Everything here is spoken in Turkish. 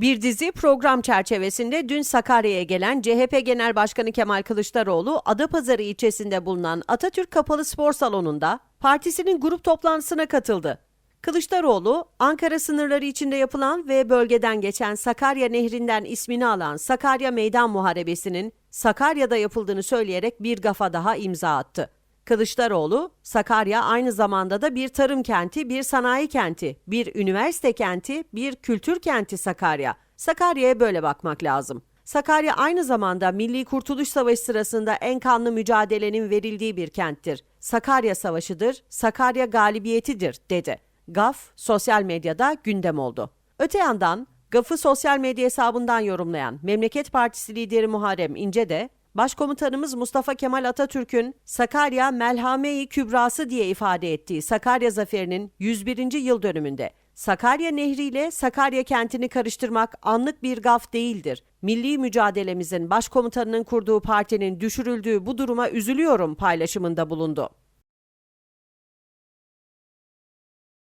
Bir dizi program çerçevesinde dün Sakarya'ya gelen CHP Genel Başkanı Kemal Kılıçdaroğlu, Adapazarı ilçesinde bulunan Atatürk Kapalı Spor Salonu'nda partisinin grup toplantısına katıldı. Kılıçdaroğlu, Ankara sınırları içinde yapılan ve bölgeden geçen Sakarya Nehri'nden ismini alan Sakarya Meydan Muharebesi'nin Sakarya'da yapıldığını söyleyerek bir gafa daha imza attı. Kılıçdaroğlu, Sakarya aynı zamanda da bir tarım kenti, bir sanayi kenti, bir üniversite kenti, bir kültür kenti Sakarya. Sakarya'ya böyle bakmak lazım. Sakarya aynı zamanda Milli Kurtuluş Savaşı sırasında en kanlı mücadelenin verildiği bir kenttir. Sakarya Savaşı'dır, Sakarya galibiyetidir, dedi. GAF sosyal medyada gündem oldu. Öte yandan GAF'ı sosyal medya hesabından yorumlayan Memleket Partisi lideri Muharrem İnce de Başkomutanımız Mustafa Kemal Atatürk'ün Sakarya Melhame-i Kübrası diye ifade ettiği Sakarya Zaferi'nin 101. yıl dönümünde Sakarya Nehri ile Sakarya kentini karıştırmak anlık bir gaf değildir. Milli mücadelemizin başkomutanının kurduğu partinin düşürüldüğü bu duruma üzülüyorum paylaşımında bulundu.